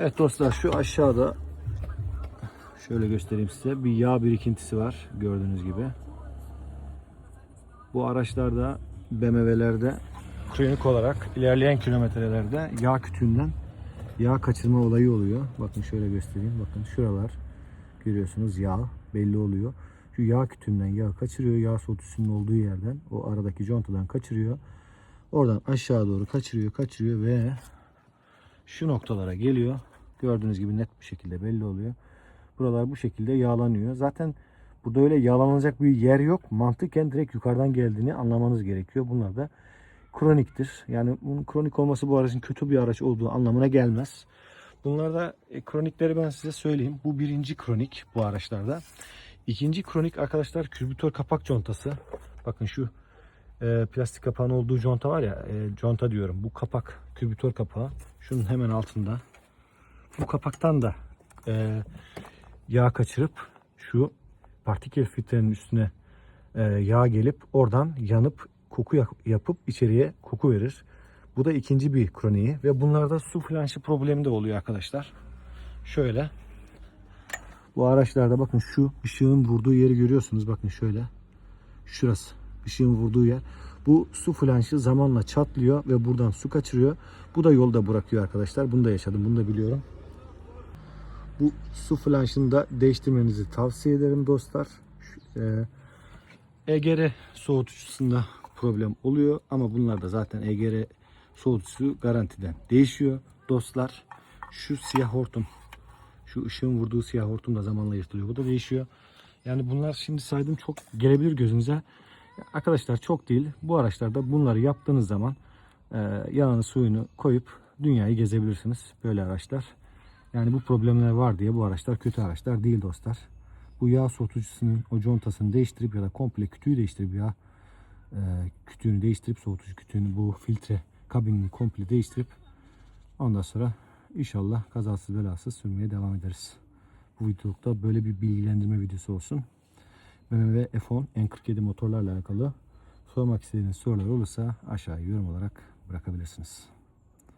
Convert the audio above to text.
Evet dostlar şu aşağıda şöyle göstereyim size bir yağ birikintisi var gördüğünüz gibi. Bu araçlarda BMW'lerde kronik olarak ilerleyen kilometrelerde yağ kütüğünden yağ kaçırma olayı oluyor. Bakın şöyle göstereyim. Bakın şuralar görüyorsunuz yağ belli oluyor. Şu yağ kütüğünden yağ kaçırıyor. Yağ soğutusunun olduğu yerden o aradaki contadan kaçırıyor. Oradan aşağı doğru kaçırıyor, kaçırıyor ve şu noktalara geliyor. Gördüğünüz gibi net bir şekilde belli oluyor. Buralar bu şekilde yağlanıyor. Zaten burada öyle yağlanacak bir yer yok. Mantıken direkt yukarıdan geldiğini anlamanız gerekiyor. Bunlar da kroniktir. Yani bunun kronik olması bu aracın kötü bir araç olduğu anlamına gelmez. Bunlarda e, kronikleri ben size söyleyeyim. Bu birinci kronik bu araçlarda. İkinci kronik arkadaşlar kürbütör kapak contası. Bakın şu e, plastik kapağın olduğu conta var ya e, conta diyorum. Bu kapak kürbütör kapağı. Şunun hemen altında. Bu kapaktan da e, yağ kaçırıp şu partikel filtrenin üstüne e, yağ gelip oradan yanıp koku yapıp içeriye koku verir. Bu da ikinci bir kroniği ve bunlarda su flanşı problemi de oluyor arkadaşlar. Şöyle. Bu araçlarda bakın şu ışığın vurduğu yeri görüyorsunuz. Bakın şöyle. Şurası. ışığın vurduğu yer. Bu su flanşı zamanla çatlıyor ve buradan su kaçırıyor. Bu da yolda bırakıyor arkadaşlar. Bunu da yaşadım. Bunu da biliyorum. Bu su flanşını da değiştirmenizi tavsiye ederim dostlar. E, EGR soğutucusunda problem oluyor ama bunlar da zaten EGR soğutucusu garantiden değişiyor dostlar. Şu siyah hortum, şu ışığın vurduğu siyah hortum da zamanla yırtılıyor. Bu da değişiyor. Yani bunlar şimdi saydım çok gelebilir gözünüze. Arkadaşlar çok değil. Bu araçlarda bunları yaptığınız zaman e, yağını suyunu koyup dünyayı gezebilirsiniz. Böyle araçlar. Yani bu problemler var diye bu araçlar kötü araçlar değil dostlar. Bu yağ soğutucusunun o contasını değiştirip ya da komple kütüğü değiştirip yağ e, kütüğünü değiştirip soğutucu kütüğünü bu filtre kabinini komple değiştirip ondan sonra inşallah kazasız belasız sürmeye devam ederiz. Bu videolukta böyle bir bilgilendirme videosu olsun. BMW F10 N47 motorlarla alakalı sormak istediğiniz sorular olursa aşağıya yorum olarak bırakabilirsiniz.